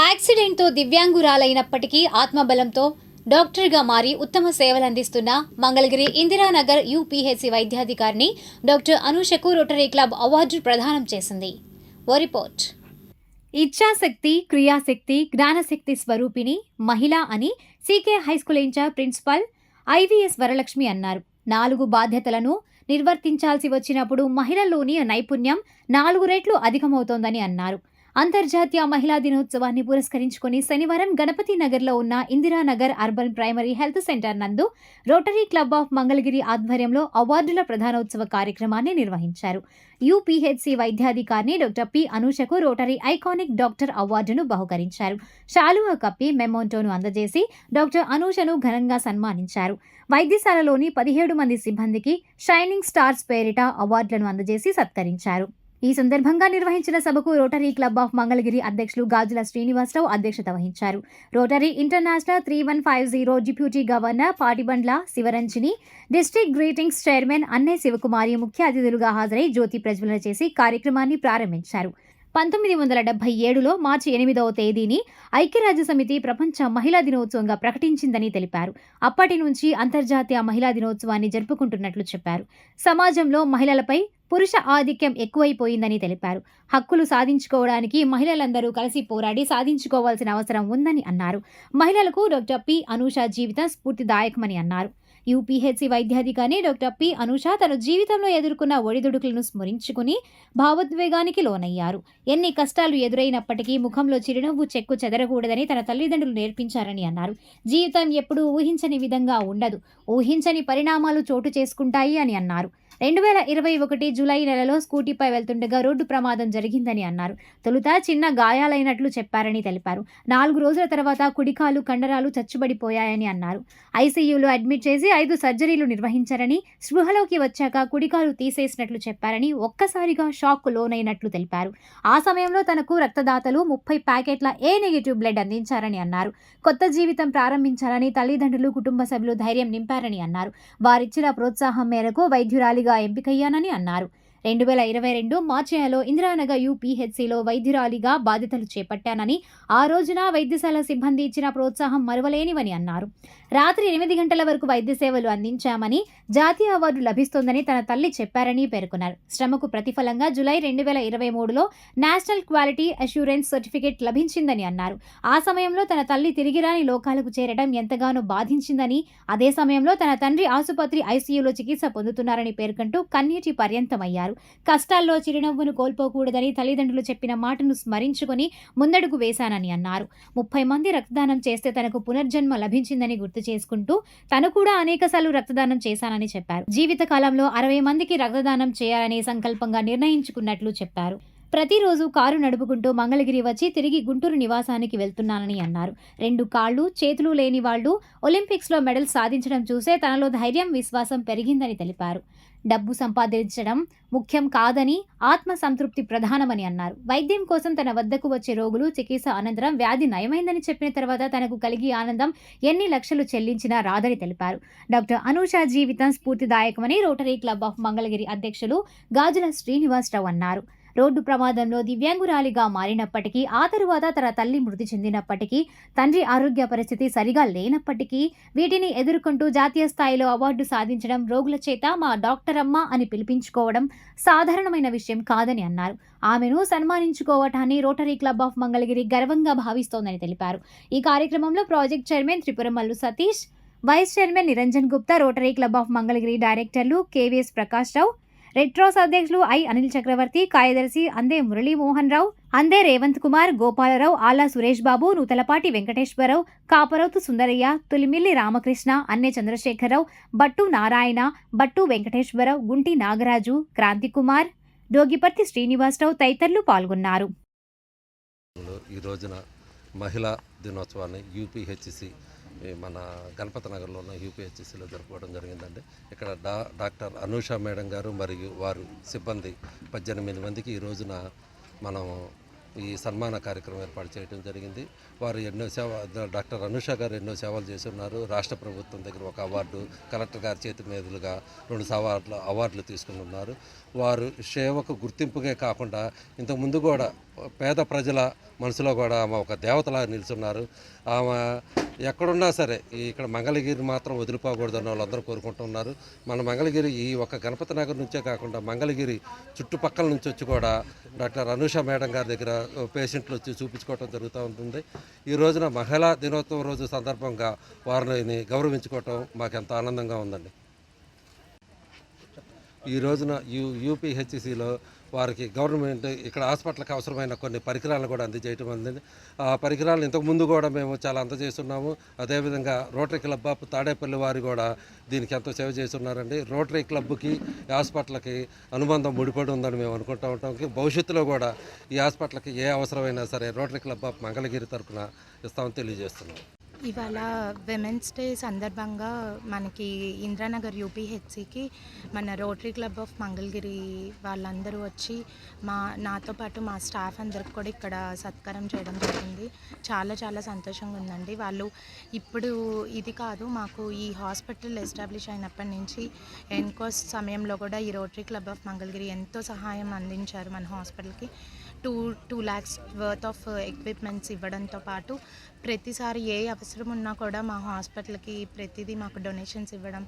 యాక్సిడెంట్తో దివ్యాంగురాలైనప్పటికీ ఆత్మబలంతో డాక్టర్గా మారి ఉత్తమ సేవలందిస్తున్న మంగళగిరి ఇందిరానగర్ యూపీహెచ్సి వైద్యాధికారిని డాక్టర్ అనూషకు రోటరీ క్లబ్ అవార్డు ప్రదానం చేసింది. ఓ రిపోర్ట్. ఇచ్ఛాశక్తి క్రియాశక్తి జ్ఞానశక్తి స్వరూపిణి మహిళ అని CK high school incharge principal IVS Varalakshmi అన్నారు. నాలుగు బాధ్యతలను నిర్వర్తించాల్సి వచ్చినప్పుడు మహిళల్లోని నైపుణ్యం నాలుగు రెట్లు అధికమవుతోందని అన్నారు. అంతర్జాతీయ మహిళా దినోత్సవాన్ని పురస్కరించుకుని శనివారం గణపతి నగర్లో ఉన్న Indiranagar urban primary health centre నందు రోటరీ క్లబ్ ఆఫ్ మంగళగిరి ఆధ్వర్యంలో అవార్డుల ప్రధానోత్సవ కార్యక్రమాన్ని నిర్వహించారు. యూపీహెచ్సి వైద్యాధికారిని డాక్టర్ పి అనూషకు రోటరీ ఐకానిక్ డాక్టర్ అవార్డును బహుకరించారు. షాలువా కప్పి మెమోంటోను అందజేసి డాక్టర్ అనూషను ఘనంగా సన్మానించారు. వైద్యశాలలోని పదిహేడు మంది సిబ్బందికి షైనింగ్ స్టార్స్ పేరిట అవార్డులను అందజేసి సత్కరించారు. ఈ సందర్భంగా నిర్వహించిన సభకు రోటరీ క్లబ్ ఆఫ్ మంగళగిరి అధ్యక్షులు గాజుల శ్రీనివాసరావు అధ్యక్షత వహించారు. Rotary international three one five zero deputy governor Patibandla Sivaranjani district greetings chairman Anne Sivakumari ముఖ్య అతిథులుగా హాజరై జ్యోతి ప్రజ్వలన చేసి కార్యక్రమాన్ని ప్రారంభించారు. పంతొమ్మిది వందల డెబ్బై ఏడులో మార్చి ఎనిమిదవ తేదీని ఐక్యరాజ్య సమితి ప్రపంచ మహిళా దినోత్సవంగా ప్రకటించిందని తెలిపారు. అప్పటి నుంచి అంతర్జాతీయ మహిళా దినోత్సవాన్ని జరుపుకుంటున్నట్లు చెప్పారు. సమాజంలో మహిళలపై పురుష ఆధిక్యం ఎక్కువైపోయిందని తెలిపారు. హక్కులు సాధించుకోవడానికి మహిళలందరూ కలిసి పోరాడి సాధించుకోవాల్సిన అవసరం ఉందని అన్నారు. మహిళలకు డాక్టర్ పి. అనూష జీవితం స్ఫూర్తిదాయకమని అన్నారు. యూపీహెచ్సి వైద్యాధికారి డాక్టర్ పి అనుష తన జీవితంలో ఎదుర్కొన్న ఒడిదుడుకులను స్మరించుకుని భావోద్వేగానికి లోనయ్యారు. ఎన్ని కష్టాలు ఎదురైనప్పటికీ ముఖంలో చిరునవ్వు చెక్కు చెదరకూడదని తన తల్లిదండ్రులు నేర్పించారని అన్నారు. జీవితం ఎప్పుడూ ఊహించని విధంగా ఉండదు. ఊహించని పరిణామాలు చోటు చేసుకుంటాయి అని అన్నారు. రెండు వేల ఇరవై ఒకటి జూలై నెలలో స్కూటీపై వెళ్తుండగా రోడ్డు ప్రమాదం జరిగిందని అన్నారు. తొలుత చిన్న గాయాలైనట్లు చెప్పారని తెలిపారు. నాలుగు రోజుల తర్వాత కుడికాలు కండరాలు చచ్చుబడిపోయాయని అన్నారు. ఐసీయూలో అడ్మిట్ చేసి ఐదు సర్జరీలు నిర్వహించారని స్పృహలోకి వచ్చాక కుడికాలు తీసేసినట్లు చెప్పారని ఒక్కసారిగా షాక్ లోనైనట్లు తెలిపారు. ఆ సమయంలో తనకు రక్తదాతలు ముప్పై ప్యాకెట్ల ఏ నెగిటివ్ బ్లడ్ అందించారని అన్నారు. కొత్త జీవితం ప్రారంభించాలని తల్లిదండ్రులు కుటుంబ సభ్యులు ధైర్యం నింపారని అన్నారు. వారిచ్చిన ప్రోత్సాహం మేరకు వైద్యురాలిగా ఎంపికయ్యానని అన్నారు. రెండు వేల ఇరవై రెండు మార్చిలో ఇందిరానగర్ యూపీహెచ్సిలో వైద్యురాలిగా బాధ్యతలు చేపట్టానని ఆ రోజున వైద్యశాల సిబ్బంది ఇచ్చిన ప్రోత్సాహం మరువలేనివని అన్నారు. రాత్రి ఎనిమిది గంటల వరకు వైద్య సేవలు అందించామని జాతీయ అవార్డు లభిస్తోందని తన తల్లి చెప్పారని పేర్కొన్నారు. శ్రమకు ప్రతిఫలంగా జులై రెండు వేల ఇరవై మూడులో నేషనల్ క్వాలిటీ అష్యూరెన్స్ సర్టిఫికేట్ లభించిందని అన్నారు. ఆ సమయంలో తన తల్లి తిరిగిరాని లోకాలకు చేరడం ఎంతగానో బాధించిందని అదే సమయంలో తన తండ్రి ఆసుపత్రి ఐసీయూలో చికిత్స పొందుతున్నారని పేర్కొంటూ కన్నీటి పర్యంతమయ్యారు. కష్టాల్లో చిరునవ్వును కోల్పోకూడదని తల్లిదండ్రులు చెప్పిన మాటను స్మరించుకొని ముందడుగు వేశానని అన్నారు. ముప్పై మంది రక్తదానం చేస్తే తనకు పునర్జన్మ లభించిందని గుర్తు చేసుకుంటూ తను కూడా అనేకసార్లు రక్తదానం చేశానని చెప్పారు. జీవిత కాలంలో అరవై మందికి రక్తదానం చేయాలనే సంకల్పంగా నిర్ణయించుకున్నట్లు చెప్పారు. ప్రతిరోజు కారు నడుపుకుంటూ మంగళగిరి వచ్చి తిరిగి గుంటూరు నివాసానికి వెళ్తున్నానని అన్నారు. రెండు కాళ్ళు చేతులు లేని వాళ్ళు ఒలింపిక్స్లో మెడల్ సాధించడం చూసే తనలో ధైర్యం విశ్వాసం పెరిగిందని తెలిపారు. డబ్బు సంపాదించడం ముఖ్యం కాదని ఆత్మ సంతృప్తి ప్రధానమని అన్నారు. వైద్యం కోసం తన వద్దకు వచ్చే రోగులు చికిత్స అనంతరం వ్యాధి నయమైందని చెప్పిన తర్వాత తనకు కలిగి ఆనందం ఎన్ని లక్షలు చెల్లించినా రాదని తెలిపారు. డాక్టర్ అనూష జీవితం స్ఫూర్తిదాయకమని రోటరీ క్లబ్ ఆఫ్ మంగళగిరి అధ్యక్షులు గాజుల శ్రీనివాసరావు అన్నారు. రోడ్డు ప్రమాదంలో దివ్యాంగురాలిగా మారినప్పటికీ ఆ తరువాత తన తల్లి మృతి చెందినప్పటికీ తండ్రి ఆరోగ్య పరిస్థితి సరిగా లేనప్పటికీ వీటిని ఎదుర్కొంటూ జాతీయ స్థాయిలో అవార్డు సాధించడం రోగుల చేత మా డాక్టర్ అమ్మ అని పిలిపించుకోవడం సాధారణమైన విషయం కాదని అన్నారు. ఆమెను సన్మానించుకోవటాన్ని రోటరీ క్లబ్ ఆఫ్ మంగళగిరి గర్వంగా భావిస్తోందని తెలిపారు. ఈ కార్యక్రమంలో project chairman Tripuramallu Satish vice chairman Niranjan Gupta rotary club of Mangalagiri డైరెక్టర్లు కేవీఎస్ ప్రకాష్ రావు రెడ్ అధ్యక్షులు ఐ అనిల్ చక్రవర్తి కార్యదర్శి అందే మురళీమోహన్ రావు అందే రేవంత్ కుమార్ గోపాలరావు ఆలా సురేష్ బాబు నూతలపాటి వెంకటేశ్వరరావు కాపరౌతు సుందరయ్య తులిమిల్లి రామకృష్ణ అన్నే చంద్రశేఖరరావు బట్టు నారాయణ బట్టు వెంకటేశ్వరరావు గుంటి నాగరాజు క్రాంతి కుమార్ డోగిపర్తి శ్రీనివాసరావు తదితరులు పాల్గొన్నారు. ఈ రోజున మహిళా దినోత్సవాన్ని యూపీహెచ్సి మన గణపతి నగర్లో ఉన్న యూపీహెచ్సిలో జరుపుకోవడం జరిగిందండి. ఇక్కడ డా డాక్టర్ అనూష మేడం గారు మరియు వారు సిబ్బంది పద్దెనిమిది మందికి ఈ రోజున మనం ఈ సన్మాన కార్యక్రమం ఏర్పాటు చేయడం జరిగింది. వారు ఎన్నో సేవ డాక్టర్ అనుష గారు ఎన్నో సేవలు చేస్తున్నారు. రాష్ట్ర ప్రభుత్వం దగ్గర ఒక అవార్డు కలెక్టర్ గారి చేతి మీదులుగా రెండు అవార్డులు అవార్డులు తీసుకుని ఉన్నారు. వారు సేవకు గుర్తింపుగా కాకుండా ఇంతకుముందు కూడా పేద ప్రజల మనసులో కూడా ఆమె ఒక దేవతలా నిలుచున్నారు. ఆమె ఎక్కడున్నా సరే ఇక్కడ మంగళగిరి మాత్రం వదిలిపోకూడదని వాళ్ళందరూ కోరుకుంటున్నారు మన మంగళగిరి ఈ ఒక గణపతి నగర్ నుంచే కాకుండా మంగళగిరి చుట్టుపక్కల నుంచి వచ్చి కూడా డాక్టర్ అనూష మేడం గారి దగ్గర పేషెంట్లు వచ్చి చూపించుకోవటం జరుగుతూ ఉంటుంది. ఈ రోజున మహిళా దినోత్సవం రోజు సందర్భంగా వారిని గౌరవించుకోవటం మాకు ఎంతో ఆనందంగా ఉందండి. ఈ రోజున యూ యూపీహెచ్సిలో వారికి గవర్నమెంట్ ఇక్కడ హాస్పిటల్కి అవసరమైన కొన్ని పరికరాలను కూడా అందజేయటం అందింది ఆ పరికరాలు ఇంతకుముందు కూడా మేము చాలా అందజేస్తున్నాము. అదేవిధంగా రోటరీ క్లబ్ ఆఫ్ తాడేపల్లి వారు కూడా దీనికి ఎంతో సేవ చేస్తున్నారండి. రోటరీ క్లబ్కి హాస్పిటల్కి అనుబంధం ముడిపడి ఉందని మేము అనుకుంటూ ఉంటాం. భవిష్యత్తులో కూడా ఈ హాస్పిటల్కి ఏ అవసరమైనా సరే రోటరీ క్లబ్ ఆఫ్ మంగళగిరి తరఫున ఇస్తామని తెలియజేస్తున్నాం. ఇవాళ విమెన్స్ డే సందర్భంగా మనకి ఇంద్రానగర్ యూపీహెచ్సికి మన రోటరీ క్లబ్ ఆఫ్ మంగళగిరి వాళ్ళందరూ వచ్చి మా నాతో పాటు మా స్టాఫ్ అందరికి కూడా ఇక్కడ సత్కారం చేయడం జరిగింది. చాలా చాలా సంతోషంగా ఉందండి. వాళ్ళు ఇప్పుడు ఇది కాదు మాకు ఈ హాస్పిటల్ ఎస్టాబ్లిష్ అయినప్పటి నుంచి ఎన్కోస్ సమయంలో కూడా ఈ రోటరీ క్లబ్ ఆఫ్ మంగళగిరి ఎంతో సహాయం అందించారు మన హాస్పిటల్కి. Two two lakhs worth of uh, equipments ఇవ్వడంతో పాటు ప్రతిసారి ఏ అవసరం ఉన్నా కూడా మా హాస్పిటల్కి ప్రతిదీ మాకు డొనేషన్స్ ఇవ్వడం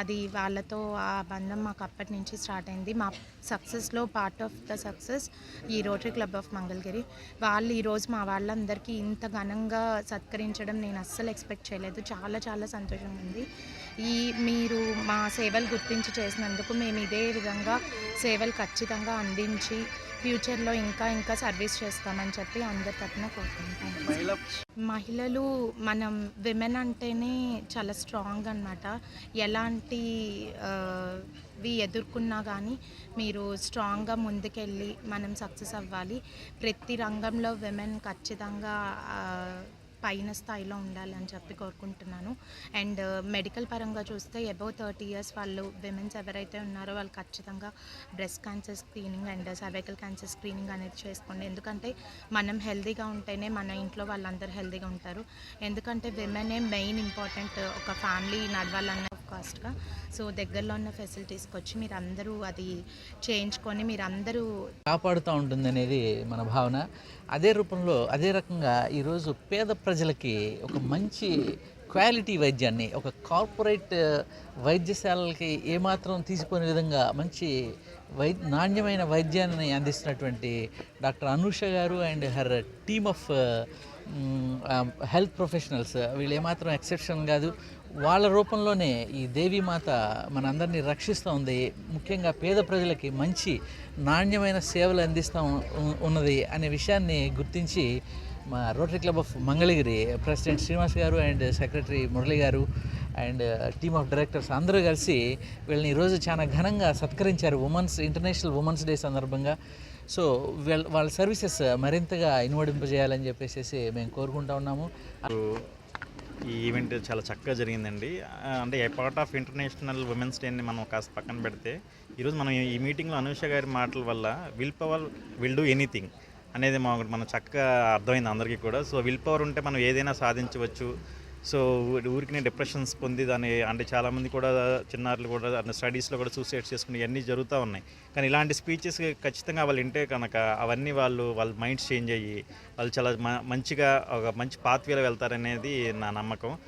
అది వాళ్ళతో ఆ బంధం మాకు అప్పటి నుంచి స్టార్ట్ అయింది. మా సక్సెస్లో పార్ట్ ఆఫ్ ద సక్సెస్ ఈ రోటరీ క్లబ్ ఆఫ్ మంగళగిరి వాళ్ళు ఈరోజు మా వాళ్ళందరికీ ఇంత ఘనంగా సత్కరించడం నేను అస్సలు ఎక్స్పెక్ట్ చేయలేదు. చాలా చాలా సంతోషంగా ఉంది. ఈ మీరు మా సేవలు గుర్తించి చేసినందుకు మేము ఇదే విధంగా సేవలు ఖచ్చితంగా అందించి ఫ్యూచర్లో ఇంకా ఇంకా సర్వీస్ చేస్తామని చెప్పి అందరి తరఫున కోరుకుంటాను మహిళలు మనం విమెన్ అంటేనే చాలా స్ట్రాంగ్ అనమాట ఎలాంటి వి ఎదుర్కొన్నా కానీ మీరు స్ట్రాంగ్గా ముందుకెళ్ళి మనం సక్సెస్ అవ్వాలి. ప్రతి రంగంలో విమెన్ ఖచ్చితంగా పైన స్థాయిలో ఉండాలని చెప్పి కోరుకుంటున్నాను. అండ్ uh, మెడికల్ పరంగా చూస్తే అబౌవ్ థర్టీ ఇయర్స్ వాళ్ళు విమెన్స్ ఎవరైతే ఉన్నారో వాళ్ళు ఖచ్చితంగా breast cancer screening and cervical cancer screening అనేది చేసుకోండి. ఎందుకంటే మనం హెల్తీగా ఉంటేనే మన ఇంట్లో వాళ్ళందరూ హెల్తీగా ఉంటారు. ఎందుకంటే విమెనే మెయిన్ ఇంపార్టెంట్ ఒక ఫ్యామిలీ నడవాలన్న కాస్ట్గా సో దగ్గరలో ఉన్న ఫెసిలిటీస్కి వచ్చి మీరు అందరూ అది చేయించుకొని మీరు అందరూ కాపాడుతూ ఉంటుంది అనేది మన భావన. అదే రూపంలో అదే రకంగా ఈరోజు పేద ప్రజలకి ఒక మంచి క్వాలిటీ వైద్యాన్ని ఒక కార్పొరేట్ వైద్యశాలలకి ఏమాత్రం తీసుకునే విధంగా మంచి వై నాణ్యమైన వైద్యాన్ని అందిస్తున్నటువంటి డాక్టర్ అనూష గారు and her team of health professionals వీళ్ళు ఏమాత్రం ఎక్సెప్షన్ కాదు. వాళ్ళ రూపంలోనే ఈ దేవీమాత మనందరినీ రక్షిస్తూ ఉంది. ముఖ్యంగా పేద ప్రజలకి మంచి నాణ్యమైన సేవలు అందిస్తూ ఉన్నది అనే విషయాన్ని గుర్తించి మా rotary club of Mangalagiri president Srinivas గారు అండ్ సెక్రటరీ మురళి గారు అండ్ టీమ్ ఆఫ్ డైరెక్టర్స్ అందరూ కలిసి వీళ్ళని ఈరోజు చాలా ఘనంగా సత్కరించారు. ఉమెన్స్ ఇంటర్నేషనల్ ఉమెన్స్ డే సందర్భంగా. సో వీళ్ళ వాళ్ళ సర్వీసెస్ మరింతగా ఇన్వడింపజేయాలని చెప్పేసి మేము కోరుకుంటా ఉన్నాము. ఈ ఈవెంట్ చాలా చక్కగా జరిగిందండి. అంటే a part of international womens డేని మనం కాస్త పక్కన పెడితే ఈరోజు మనం ఈ మీటింగ్లో అనూష గారి మాటల వల్ల will power will do anything అనేది మా మనం చక్కగా అర్థమైంది అందరికీ కూడా. సో విల్ పవర్ ఉంటే మనం ఏదైనా సాధించవచ్చు. సో ఊరికి డిప్రెషన్స్ పొంది దాన్ని అంటే చాలామంది కూడా చిన్నారులు కూడా స్టడీస్లో కూడా సూసైడ్ చేసుకుని ఇవన్నీ జరుగుతూ ఉన్నాయి. కానీ ఇలాంటి స్పీచెస్ ఖచ్చితంగా వాళ్ళు వింటే కనుక అవన్నీ వాళ్ళు వాళ్ళ మైండ్స్ చేంజ్ అయ్యి వాళ్ళు చాలా మ- మంచిగా ఒక మంచి పాత్వేలో వెళ్తారనేది నా నమ్మకం.